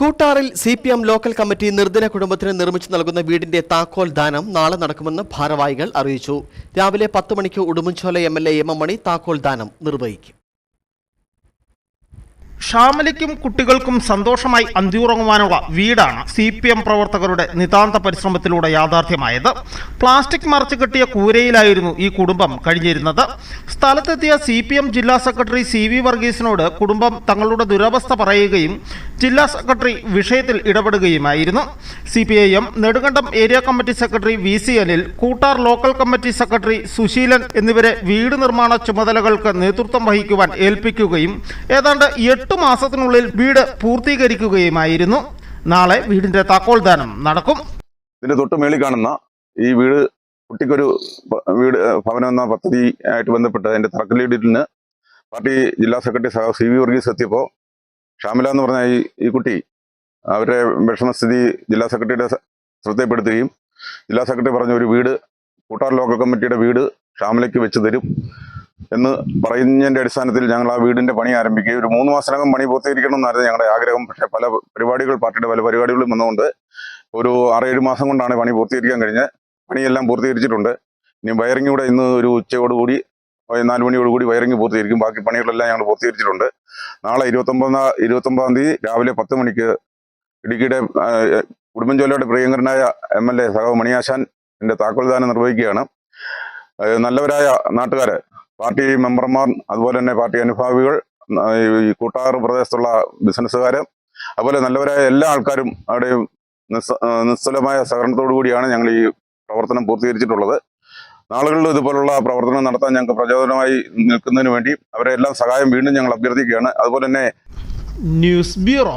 കൂട്ടാറിൽ C P M local committee നിർദ്ദന കുടുംബത്തിന് നിർമ്മിച്ചു നൽകുന്ന വീടിന്റെ താക്കോൽ ദാനം നാളെ നടക്കുമെന്ന് ഭാരവാഹികൾ അറിയിച്ചു. രാവിലെ പത്ത് മണിക്ക് Udumbanchola M L A M M Mani താക്കോൽ ദാനം നിർവഹിക്കും. ഷാമലിക്കും കുട്ടികൾക്കും സന്തോഷമായി അന്തിയുറങ്ങുവാനുള്ള വീടാണ് സി പി എം പ്രവർത്തകരുടെ നിതാന്ത പരിശ്രമത്തിലൂടെ യാഥാർത്ഥ്യമായത്. പ്ലാസ്റ്റിക് മറച്ചു കെട്ടിയ കൂരയിലായിരുന്നു ഈ കുടുംബം കഴിഞ്ഞിരുന്നത്. സ്ഥലത്തെത്തിയ സി പി എം ജില്ലാ സെക്രട്ടറി സി വി വർഗീസിനോട് കുടുംബം തങ്ങളുടെ ദുരവസ്ഥ പറയുകയും ജില്ലാ സെക്രട്ടറി വിഷയത്തിൽ ഇടപെടുകയുമായിരുന്നു. C P I M Nedumkandam area committee secretary V C Anil Koottar local committee secretary Susheelan എന്നിവരെ വീട് നിർമ്മാണ ചുമതലകൾക്ക് നേതൃത്വം വഹിക്കുവാൻ ഏൽപ്പിക്കുകയും ഏതാണ്ട് എട്ട് മാസത്തിനുള്ളിൽ വീട് പൂർത്തീകരിക്കുകയുമായിരുന്നു. നാളെ വീടിന്റെ താക്കോൽദാനം നടക്കും. ഇതിന്റെ തൊട്ട് കാണുന്ന ഈ വീട് കുട്ടിക്കൊരു വീട് ഭവനം എന്ന പദ്ധതി ആയിട്ട് ബന്ധപ്പെട്ട് അതിന്റെ തറക്കല്ലിടലിന് പാർട്ടി ജില്ലാ സെക്രട്ടറി സി വി വർഗീസ് എത്തിയപ്പോൾ ഷാമില എന്ന് പറഞ്ഞ ഈ കുട്ടി അവരുടെ വിഷമസ്ഥിതി ജില്ലാ സെക്രട്ടറിയുടെ ശ്രദ്ധയിൽപ്പെടുത്തുകയും ജില്ലാ സെക്രട്ടറി പറഞ്ഞ ഒരു വീട് കൂട്ടാർ ലോക്കൽ കമ്മിറ്റിയുടെ വീട് ഷാമിലയ്ക്ക് വെച്ച് തരും എന്ന് പറയുന്നതിന്റെ അടിസ്ഥാനത്തിൽ ഞങ്ങൾ ആ വീടിന്റെ പണി ആരംഭിക്കുകയും ഒരു മൂന്ന് മാസത്തിനകം പണി പൂർത്തീകരിക്കണം എന്നായിരുന്നു ഞങ്ങളുടെ ആഗ്രഹം. പക്ഷേ പല പരിപാടികൾ പാർട്ടിയുടെ പല പരിപാടികളും വന്നുകൊണ്ട് ഒരു ആറേഴ് മാസം കൊണ്ടാണ് പണി പൂർത്തീകരിക്കാൻ കഴിഞ്ഞത്. പണിയെല്ലാം പൂർത്തീകരിച്ചിട്ടുണ്ട്. ഇനി വയറിംഗ് കൂടെ ഇന്ന് ഒരു ഉച്ചയോടുകൂടി നാല് മണിയോടുകൂടി വയറിംഗ് പൂർത്തീകരിക്കും. ബാക്കി പണികളെല്ലാം ഞങ്ങൾ പൂർത്തീകരിച്ചിട്ടുണ്ട്. നാളെ ഇരുപത്തൊമ്പതാം ഇരുപത്തൊമ്പതാം തീയതി രാവിലെ പത്ത് മണിക്ക് ഇടുക്കിയുടെ കുടുംബഞ്ചോലയുടെ പ്രിയങ്കരനായ എം എൽ എ സഹോ മണിയാശാൻ താക്കോൽദാനം നിർവഹിക്കുകയാണ്. നല്ലവരായ നാട്ടുകാർ പാർട്ടി മെമ്പർമാർ അതുപോലെ തന്നെ പാർട്ടി അനുഭാവികൾ ഈ കൂട്ടാറ് പ്രദേശത്തുള്ള ബിസിനസ്സുകാർ അതുപോലെ നല്ലവരായ എല്ലാ ആൾക്കാരും അവിടെ നിസ്സ ആ, നിസ്സലമായ സഹകരണത്തോടു കൂടിയാണ് ഞങ്ങൾ ഈ പ്രവർത്തനം പൂർത്തീകരിച്ചിട്ടുള്ളത്. നാളുകളിൽ ഇതുപോലുള്ള പ്രവർത്തനം നടത്താൻ ഞങ്ങൾക്ക് പ്രചോദനമായി നിൽക്കുന്നതിന് വേണ്ടി അവരെ എല്ലാം സഹായം വീണ്ടും ഞങ്ങൾ അഭ്യർത്ഥിക്കുകയാണ്. അതുപോലെ തന്നെ ന്യൂസ് ബ്യൂറോ.